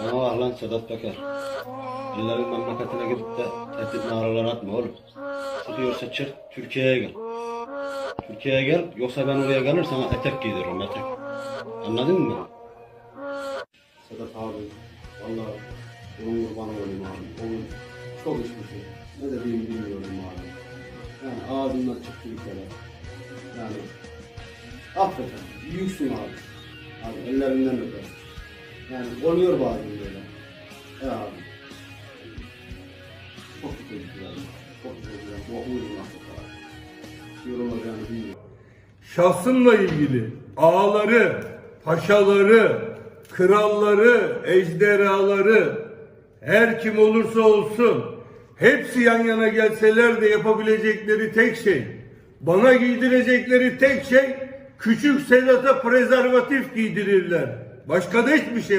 Ama var lan Sedat Peker. Ellerin memleketine gidip de tehdit naralar atma oğlum. Sıkıyorsa çık Türkiye'ye gel. Türkiye'ye gel yoksa ben oraya gelir sana etek giydiririm etek. Anladın mı? Sedat abi vallahi onun kurbanı olayım abi. Onun çok içmişim. Ne dediğimi bilmiyorum abi. Yani ağzından çıktı bir kere. Yani affedin. Büyüksün abi. Abi ellerinden öper. Yani oluyor bazen böyle. Ya abi. Çok yani. Çok yani. Bu uygun hakikaten. Yorulacağını bilmiyorum. Şahsımla ilgili ağaları, paşaları, kralları, ejderhaları, her kim olursa olsun hepsi yan yana gelseler de yapabilecekleri tek şey, bana giydirecekleri tek şey küçük Sedat'a prezervatif giydirirler. Başka da hiçbir şey